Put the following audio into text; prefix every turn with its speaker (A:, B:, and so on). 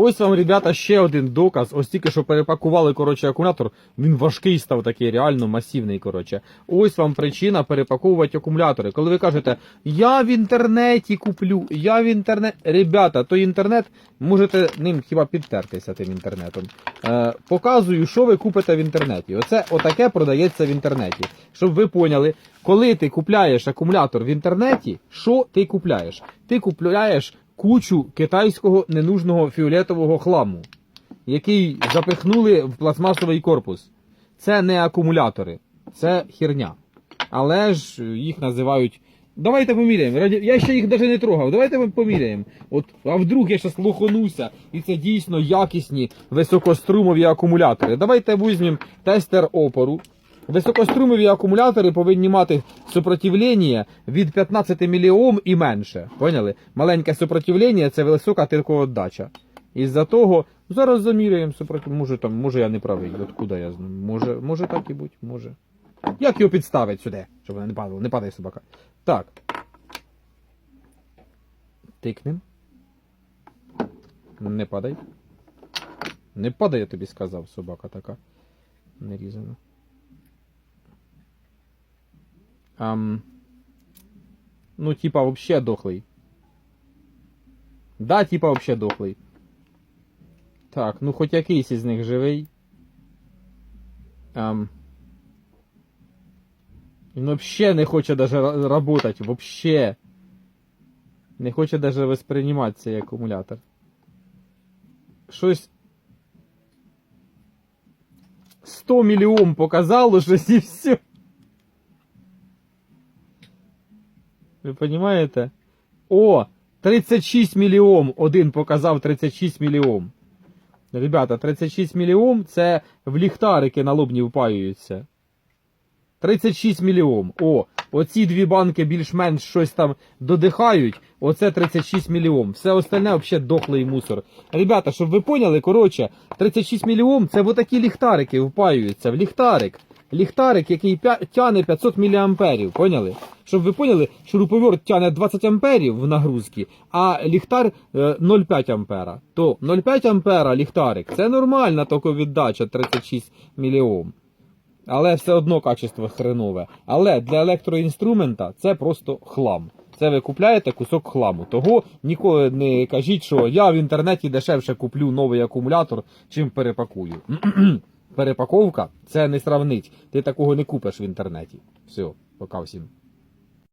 A: Ось вам, ребята, ще один доказ. Ось тільки що перепакували коротше, акумулятор. Він важкий став такий, реально масивний. Коротше. Ось вам причина перепаковувати акумулятори. Коли ви кажете, я в інтернеті куплю, я в інтернет. Ребята, той інтернет можете ним хіба підтертися тим інтернетом. Е, показую, що ви купите в інтернеті. Оце отаке продається в інтернеті. Щоб ви поняли, коли ти купляєш акумулятор в інтернеті, що ти купляєш? Ти купляєш кучу китайського ненужного фіолетового хламу, який запихнули в пластмасовий корпус. Це не акумулятори, це херня. Але ж їх називають. Давайте поміряємо. Я ще їх навіть не трогав. Давайте ми поміряємо. От, а вдруг я зараз лохануся, і це дійсно якісні високострумові акумулятори. Давайте візьмемо тестер опору. Високострумові акумулятори повинні мати супротивлення від 15 мільйом і менше. Поняли? Маленьке супротивлення це висока тиркоотдача. Із-за того зараз заміряємо супротив. Може там, може я не правий. Откуда я знаю? Може, може так і бути, може. Як його підставити сюди, щоб вона не падала, не падає собака. Так. Тикнем. Не падай. Не падай, я тобі сказав, собака така. Нерізана. Ам... Ну, типа, вообще дохлий. Да, типа, вообще дохлий. Так, ну хоч якийсь із них живий. Ам... Він вообще не хоче даже ра- работать. Вообще. Не хоче даже воспринимати цей акумулятор. Щось. 100 мільйон показало щось і все. Ви розумієте? О! 36 мільйон. Один показав 36 мільйон. Ребята, 36 мільйон це в ліхтарики на лобні впаюються. 36 мільйон. О, оці дві банки більш-менш щось там додихають. Оце 36 мільйон. Все остальне взагалі дохлий мусор. Ребята, щоб ви поняли, коротше, 36 мільйон це отакі ліхтарики впаюються. В ліхтарик. Ліхтарик, який тяне 500 мА, поняли? Щоб ви поняли, шуруповерт тяне 20 амперів в нагрузці, а ліхтар е, 0,5 ампера. То 0,5 ампера ліхтарик це нормальна токовіддача 36 мільйон. Але все одно качество хренове. Але для електроінструмента це просто хлам. Це ви купляєте кусок хламу. Того ніколи не кажіть, що я в інтернеті дешевше куплю новий акумулятор, чим перепакую. Перепаковка це не сравнить. Ти такого не купиш в інтернеті. Все, пока всім.